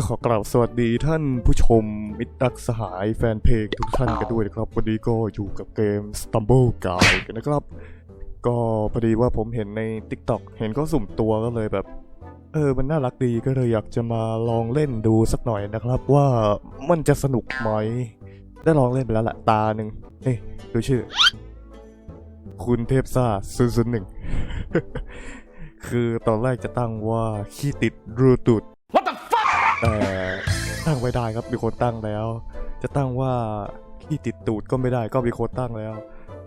ก็ขอกราบสวัสดีท่านผู้ชมมิตรรักสหายแฟนเพลงทุกท่านกันด้วยนะครับ วันนี้ก็อยู่กับเกม Stumble Guide กันนะครับ ก็พอดีว่าผมเห็นใน TikTok เห็นก็สุ่มตัวก็เลยแบบ เออมันน่ารักดีก็เลยอยากจะมาลองเล่นดูสักหน่อยนะครับว่ามันจะสนุกไหม ได้ลองเล่นไปแล้วละตาหนึ่งเอ้ยดูชื่อ คุณเทพซ่าศูนย์ศูนย์หนึ่งคือตอนแรกจะตั้งว่าขี้ติดรูตุด แต่ตั้งไว้ได้ครับมีคนตั้งแล้ว จะตั้งว่าขี้ติดตูดก็ไม่ได้ก็มีคนตั้งแล้ว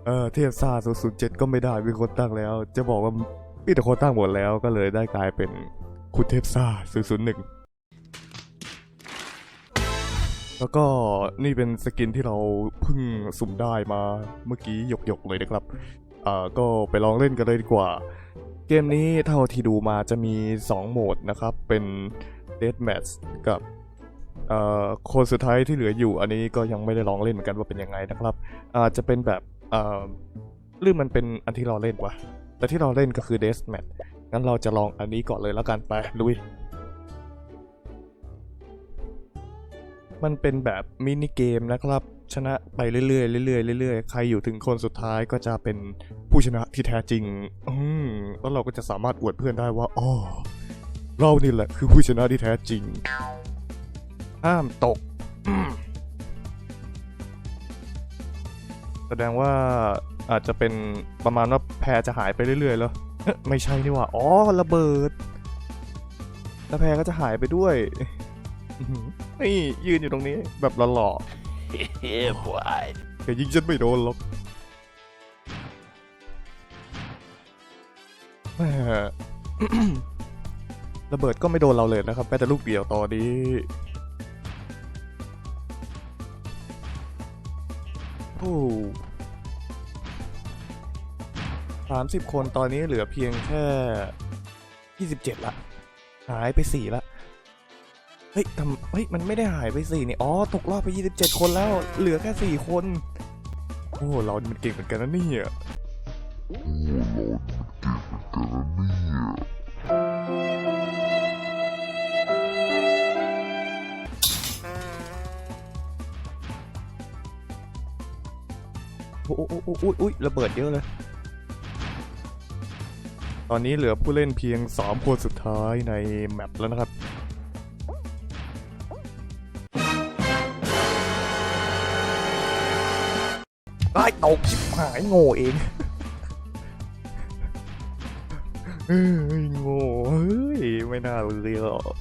เออเทพซ่า007ก็ไม่ได้มีคนตั้งแล้ว จะบอกว่ามีแต่คนตั้งหมดแล้วก็เลยได้กลายเป็นคุณเทพซ่า001แล้วก็นี่เป็นสกินที่เราเพิ่งสุ่มได้มาเมื่อกี้หยกๆเลยนะครับเอ่อก็ไปลองเล่นกันเลยดีกว่า เกมนี้เท่าที่ดูมาจะมี 2 โหมดนะครับ เป็น Death Match กับคนสุดท้ายที่เหลืออยู่อันนี้ก็ยังไม่ได้ลองเล่นเหมือนกันว่าเป็นยังไงนะครับอาจจะเป็นแบบหรือมันเป็นอันที่เราเล่นวะแต่ที่เราเล่นก็คือ Death Match งั้นเราจะลองอันนี้ก่อนเลยแล้วกันไปลุย มันเป็นแบบมินิเกมนะครับ ชนะไปเรื่อยๆเรื่อยๆเรื่อยๆใครอยู่ถึงคนสุดท้ายก็จะเป็นผู้ชนะที่แท้จริง อืมแล้วเราก็จะสามารถอวดเพื่อนได้ว่าอ๋อ เรานี่แหละคือผู้ชนะที่แท้จริง ห้ามตกอืมแสดงว่าอาจจะเป็นประมาณว่าแพรจะหายไปเรื่อยๆ แล้วเอ๊ะไม่ใช่นี่หว่า อ๋อ ระเบิด แล้วแพรก็จะหายไปด้วยอื้อหือนี่ยืนอยู่ตรงนี้แบบหล่อ yeah, boy. ๆแต่ยิงฉันไม่โดนหรอกแหม่ ระเบิดก็ไม่โดนเราเลยนะครับแม้แต่ลูกเดียวตอนนี้โอ้สามสิบคนตอนนี้เหลือเพียงแค่ยี่สิบเจ็ดละหายไปสี่ละเฮ้ยทำเฮ้ย มันไม่ได้หายไปสี่นี่ อ๋อ ตกรอบไป27คนแล้ว เหลือแค่4คน โอ้ เรามันเก่งเหมือนกันนะเนี่ย อ้โอ้โอ้โอ้อุ๊ยอุ๊ยระเบิดเยอะเลย ตอนนี้เหลือผู้เล่นเพียง 3 คนสุดท้ายในแมปแล้วนะครับไอ้ตกชิบหายโง่เองเฮ้ยโง่เฮ้ย ไม่น่าเลยหรอก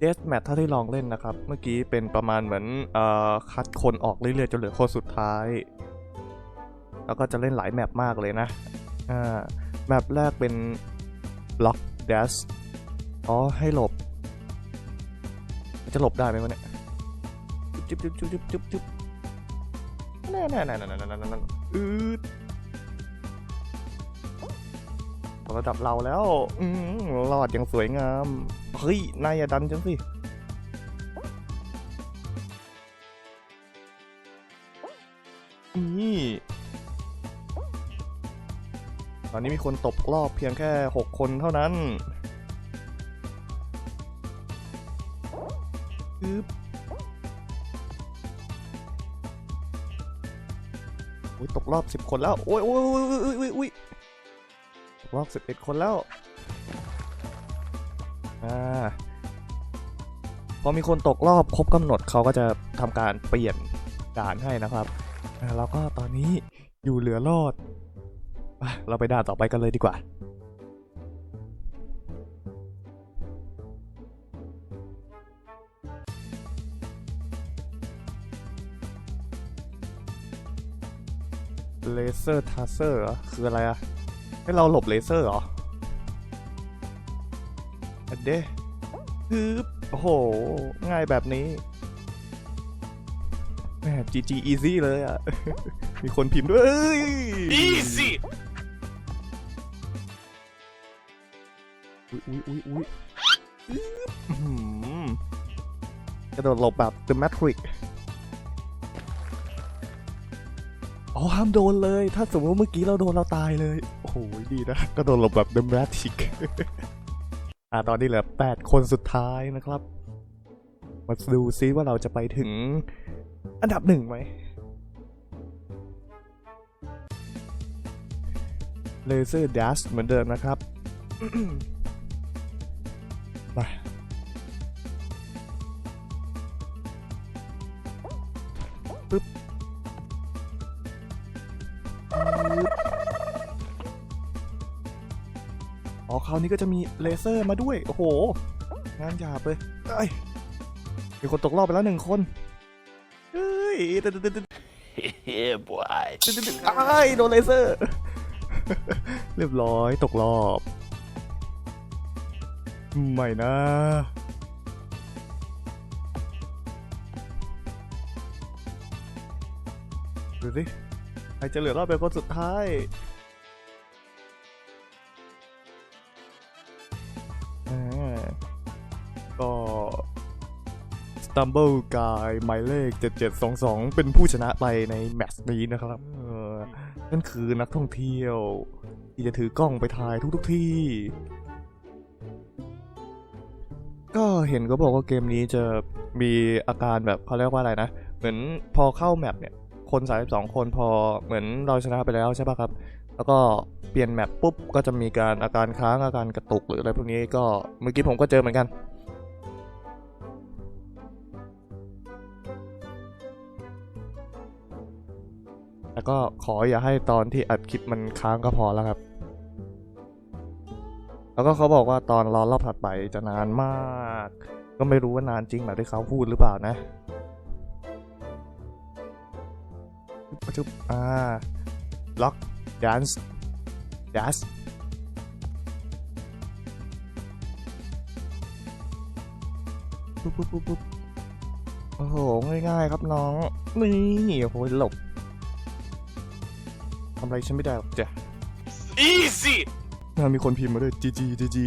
เดสแมทเท่าที่ลองเล่นนะครับ เมื่อกี้เป็นประมาณเหมือนอคัดคนออกเรื่อยๆจนเหลือคนสุดท้าย แล้วก็จะเล่นหลายแมปมากเลยนะแมปแรกเป็นล็อกเดสอ๋อให้หลบ จะหลบได้ไหมวะเนี่ยจุ๊บจุ๊บจุ๊บจุ๊บจุ๊บจุ๊บแน่แน่แน่แน่แน่แน่นอืดระดับเราแล้วอืมรอดอย่างสวยงาม เฮ้ย นายอย่าดันฉันสินี่ ตอนนี้มีคนตกรอบเพียงแค่ 6 คนเท่านั้นอึ๊บโอ้ยตกรอบสิบคนแล้ว โอ้ยโอ้ยโอ้ยโอ้ยโอ้ยโอ้ยโอ้ยตกรอบสิบเอ็ดคนแล้ว อ่าพอมีคนตกรอบครบกำหนดเขาก็จะทำการเปลี่ยนด่านให้นะครับแล้วก็ตอนนี้อยู่เหลือรอด เราไปด่านต่อไปกันเลยดีกว่า เลเซอร์ทัสเซอร์คืออะไรอะให้เราหลบเลเซอร์เหรอ เด้ฮึบโอ้โห ง่ายแบบนี้แหม GG easy เลยอะมีคนพิมพ์ด้วย Easy. อุ้ยอุ้ยอุ้ยอุ้ยกระโดดหลบแบบ The Matrix โอ้อ๋อห้ามโดนเลย ถ้าสมมติว่าเมื่อกี้เราโดนเราตายเลย โอ้โห ดีนะก็โดนเราแบบเดมแรทิก อ่าตอนนี้เหลือแปดคนสุดท้ายนะครับ มาดูซิว่าเราจะไปถึงอันดับหนึ่งไหมเลเซอร์ดัชเหมือนเดิมนะครับไปปึ๊บ อ๋อคราวนี้ก็จะมีเลเซอร์มาด้วย โอ้โห งานหยาบเลยเอ้ยมีคนตกรอบไปแล้วหนึ่งคนเฮ้ยตึ๊ดตึ๊ดติดตึ๊ด Yeah, boy. ตึ๊ดตึ๊ดอ้โดนเลเซอร์ เรียบร้อยตกรอบ ไม่นะดูสิใครจะเหลือรอบเป็นคนสุดท้าย ก็ Stumble Guy หมายเลข 7722 เป็นผู้ชนะไปในแมตช์นี้นะครับ นั่นคือนักท่องเที่ยว ที่จะถือกล้องไปถ่ายทุกๆที่ ก็เห็นก็บอกว่าเกมนี้จะมีอาการแบบเขาเรียกว่าอะไรนะ เหมือนพอเข้าแมปเนี่ย คน 32 คนพอเหมือนเราชนะไปแล้วใช่ปะครับ แล้วก็เปลี่ยนแมปปุ๊บก็จะมีการอาการค้างอาการกระตุกหรืออะไรพวกนี้ก็เมื่อกี้ผมก็เจอเหมือนกัน แต่ก็ขออย่าให้ตอนที่อัดคลิปมันค้างก็พอแล้วครับ แล้วก็เขาบอกว่าตอนรอรอบถัดไปจะนานมาก ก็ไม่รู้ว่านานจริงแบบที่เขาพูดหรือเปล่านะจุ๊บอ่าล็อกดันส์ดัสปุ๊บปุ๊บปุ๊บปุ๊บโอ้โห ง่ายๆครับน้อง นี่โอ้โหหลบ ทำไรฉันไม่ได้หรอกจ้ะ easy น่ามีคนพิมพ์มาด้วยจีจีจีจี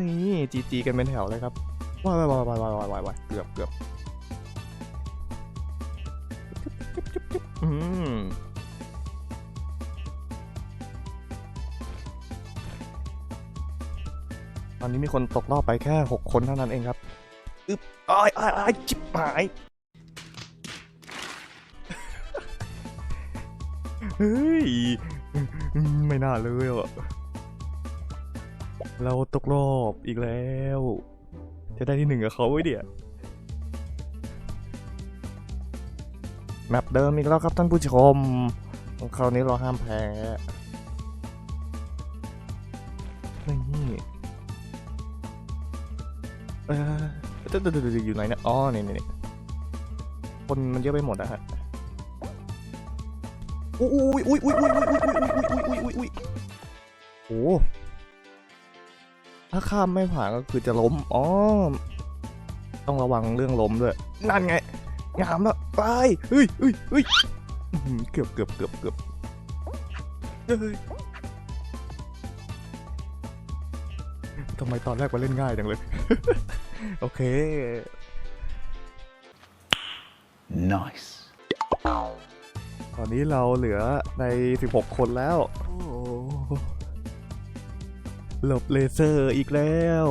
นี่จีจีกันเป็นแถวเลยครับว้ายว้ายว้ายว้ายว้ายว้ายว้ายเกือบเกือบอืตอนนี้มีคนตกรอบไปแค่ 6 คนเท่านั้นเองครับ อึ๊บอ้ายอ้ายอ้ายจิบหายเฮ้ย ไม่น่าเลยอะ เราตกรอบอีกแล้ว จะได้ที่หนึ่งกับเขาไว้เดี๋ยแมปเดิมอีกแล้วครับท่านผู้ชม คราวนี้เราห้ามแพ้นี่เออ เดี๋ยวๆๆๆอยู่ไหนเนะอ๋อนี่นี่คนมันเยอะไปหมดอะฮะอุ้ยอุ้ยอุ้ยอุ้ยอุ้ยอุ้ยอุ้ยอุ้ยอุ้ยอุ้ยอุ้ยอุ้ยโอ้ถ้าข้ามไม่ผ่านก็คือจะล้มอ๋อต้องระวังเรื่องล้มด้วย นั่นไง งามแล้วไปเฮ้ยเฮ้ยเฮ้ยเกือบเกือบเกือบเกือบเฮ้ยำไมตอนแรกมาเล่นง่ายจังเลย โอเค Nice. ตอนนี้เราเหลือใน 16 คนแล้วโอ้หลบเลเซอร์อีกแล้ว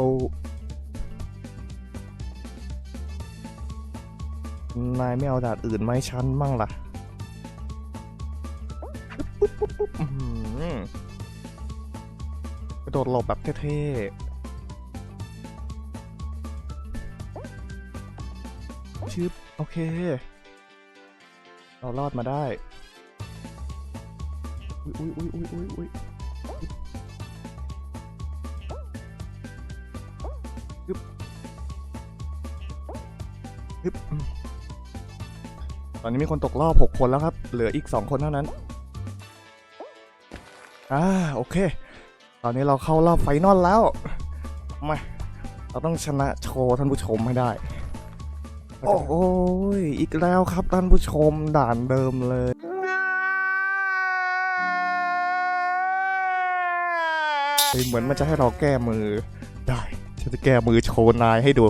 นายไม่เอาดาดอื่นไหมาให้ฉันมั่งล่ะปุ๊บปุ๊บปุ๊บอื้อหือกระโดดหลบแบบเท่ๆ ชึบโอเค เรารอดมาได้อุ้ยอุ้ยอุ้ยอุ้ยอุ้ยอุ้ยยึบยึบตอนนี้มีคนตกรอบ6คนแล้วครับ เหลืออีก 2 คนเท่านั้น อ่า โอเค ตอนนี้เราเข้ารอบไฟนอลแล้ว มา เราต้องชนะโชว์ท่านผู้ชมให้ได้ โอ้โหอีกแล้วครับท่านผู้ชมด่านเดิมเลย เหมือนมันจะให้เราแก้มือ ได้ ฉันจะแก้มือโชว์นายให้ดู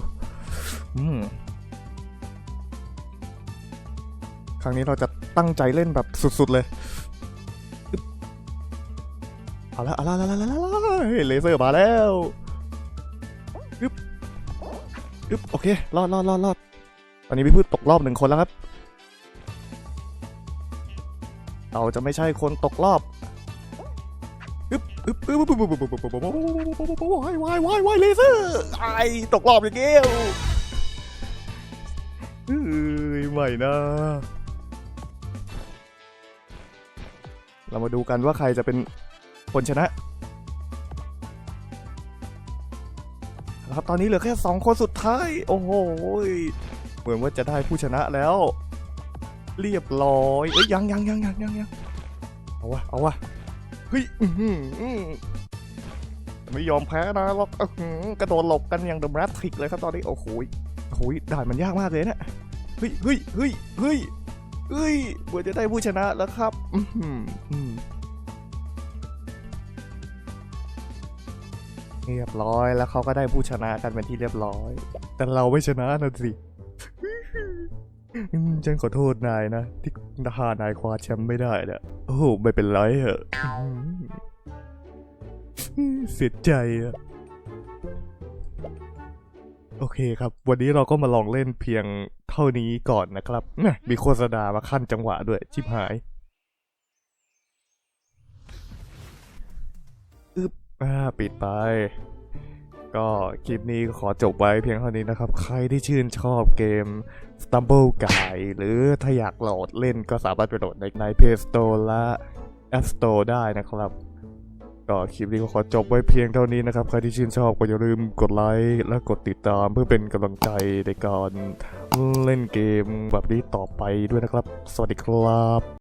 ครั้งนี้เราจะตั้งใจเล่นแบบสุดๆเลย เอาละเอาละเอาละเอาละเลเซอร์มาแล้วอึ๊บอึ๊บโอเค รอดรอดรอดรอด อนนี้พี่พืชตกรอบหนึ่งคนแล้วครับ เราจะไม่ใช่คนตกรอบอึ๊บอึ๊บอึ๊บอึ๊บอึ๊บอึ๊บอึ๊บอ้๊บอ้๊บอ้๊บอ้๊บอ้๊บอ้๊บอบอ้๊บอ้๊บอ้๊บอ้ยใหม่นะ เรามาดูกันว่าใครจะเป็นคนชนะครับตอนนี้เหลือแค่ 2 คนสุดท้าย โอ้โห เหมือนว่าจะได้ผู้ชนะแล้ว เรียบร้อยเอ้ยยังยังยังยังยังยังเอาวะเอาวะเฮ้ยอื้อหืออื้อไม่ยอมแพ้นะล็อกกระโดดหลบกันอย่างเดอะแมทริกเลยครับตอนนี้โอ้โหโอ้โหด่านมันยากมากเลยเนี่ยเฮ้ยเฮ้ยเฮ้ยเฮ้ยเฮ้ยเหมือนจะได้ผู้ชนะแล้วครับอื้อหืออืมเรียบร้อยแล้วเขาก็ได้ผู้ชนะกันเป็นที่เรียบร้อย แต่เราไม่ชนะนะสิ ฉันขอโทษนายนะ ที่ทานายคว้าแชมป์ไม่ได้เนี่ยโอ้โหไม่เป็นไรเหอะอืมเสียใจอะโอเคครับ วันนี้เราก็มาลองเล่นเพียงเท่านี้ก่อนนะครับม่มีโฆษณามาขั้นจังหวะด้วยชิบหายอึบอ่าปิดไป ก็คลิปนี้ขอจบไว้เพียงเท่านี้นะครับ ใครที่ชื่นชอบเกม Stumble Guy หรือถ้าอยากโหลดเล่นก็สามารถไปโหลดในใน Play Store และ App Store ได้นะครับ ก็คลิปนี้ก็ขอจบไว้เพียงเท่านี้นะครับ ใครที่ชื่นชอบก็อย่าลืมกดไลค์และกดติดตามเพื่อเป็นกำลังใจในการเล่นเกมแบบนี้ต่อไปด้วยนะครับ สวัสดีครับ